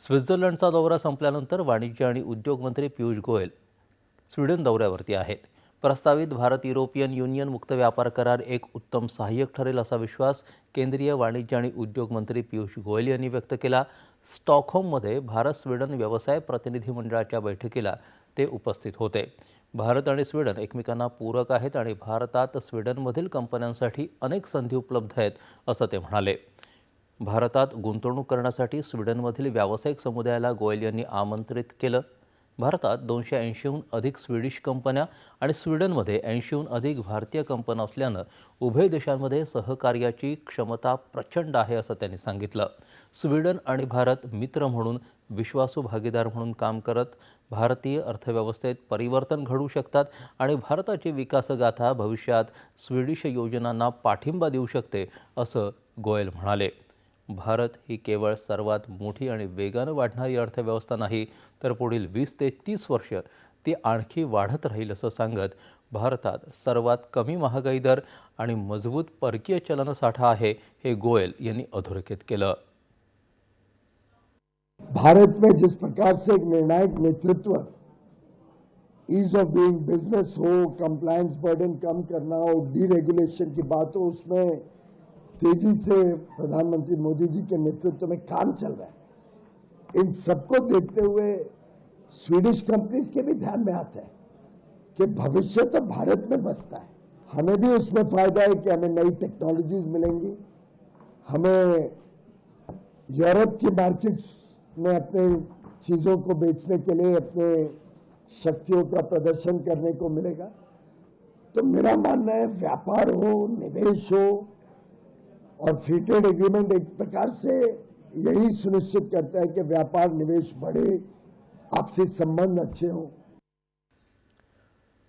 स्वित्झर्लंडचा दौरा संपल्यानंतर वाणिज्य आणि उद्योग मंत्री पियुष गोयल स्वीडन दौऱ्यावरती आहेत. प्रस्तावित भारत युरोपियन युनियन मुक्त व्यापार करार एक उत्तम सहाय्यक ठरेल असा विश्वास केंद्रीय वाणिज्य आणि उद्योग मंत्री पियुष गोयल यांनी व्यक्त केला. स्टॉकहोममध्ये भारत स्वीडन व्यवसाय प्रतिनिधी मंडळाच्या बैठकीला ते उपस्थित होते. भारत आणि स्वीडन एकमेकांना पूरक आहेत आणि भारतात स्वीडनमधील कंपन्यांसाठी अनेक संधी उपलब्ध आहेत असं ते म्हणाले. भारतात गुंतवणूक करण्यासाठी स्वीडनमधील व्यावसायिक समुदायाला गोयल यांनी आमंत्रित केलं. भारतात दोनशे ऐंशीहून अधिक स्वीडिश कंपन्या आणि स्वीडनमध्ये ऐंशीहून अधिक भारतीय कंपन्या असल्यानं उभय देशांमध्ये सहकार्याची क्षमता प्रचंड आहे असं त्यांनी सांगितलं. स्वीडन आणि भारत मित्र म्हणून विश्वासू भागीदार म्हणून काम करत भारतीय अर्थव्यवस्थेत परिवर्तन घडू शकतात आणि भारताची विकासगाथा भविष्यात स्वीडिश योजनांना पाठिंबा देऊ शकते असं गोयल म्हणाले. भारत ही केवळ सर्वात मोठी आणि वेगानं वाढणारी अर्थव्यवस्था नाही तर पुढील वीस ते तीस वर्ष ती आणखी वाढत राहील असं सांगत भारतात सर्वात कमी महागाई दर आणि मजबूत परकीय चलनसाठा आहे हे गोयल यांनी अधोरेखित केलं. भारत में जिस प्रकार से एक निर्णायक नेतृत्व ईज ऑफ डूइंग बिजनेस हो कंप्लायंस बर्डन कम करना हो डीरेगुलेशन की बात हो उसमें तेज़ी से प्रधानमंत्री मोदी जी के नेतृत्व में काम चल रहा है। इन सबको देखते हुए स्वीडिश कंपनीज़ के भी ध्यान में आता है कि भविष्य तो भारत में बसता है। हमें भी उसमें फ़ायदा है कि हमें नई टेक्नोलॉजीज़ मिलेंगी। हमें यूरोप की मार्केट्स में अपने चीज़ों को बेचने के लिए, अपने शक्तियों का प्रदर्शन करने को मिलेगा। तो मेरा मानना है, व्यापार हो, निवेश हो और फ्री ट्रेड एग्रीमेंट एक प्रकार से यही सुनिश्चित करता है कि व्यापार निवेश बढ़े आपसी संबंध अच्छे हों।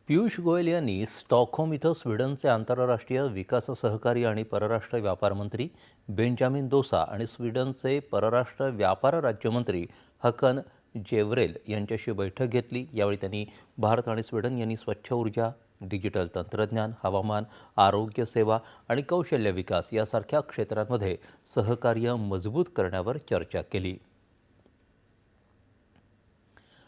पियुष गोयल यांनी स्टॉकहोम इथं स्वीडनचे आंतरराष्ट्रीय विकास सहकारी आणि परराष्ट्र व्यापार मंत्री बेंजामिन दोसा आणि स्वीडनचे परराष्ट्र व्यापार राज्यमंत्री हकन जेवरेल यांच्याशी बैठक घेतली. यावेळी त्यांनी भारत आणि स्वीडन यांनी स्वच्छ ऊर्जा डिजिटल तंत्रज्ञान हवामान आरोग्य सेवा आणि कौशल्य विकास यासारख्या क्षेत्रांमध्ये सहकार्य मजबूत करण्यावर चर्चा केली.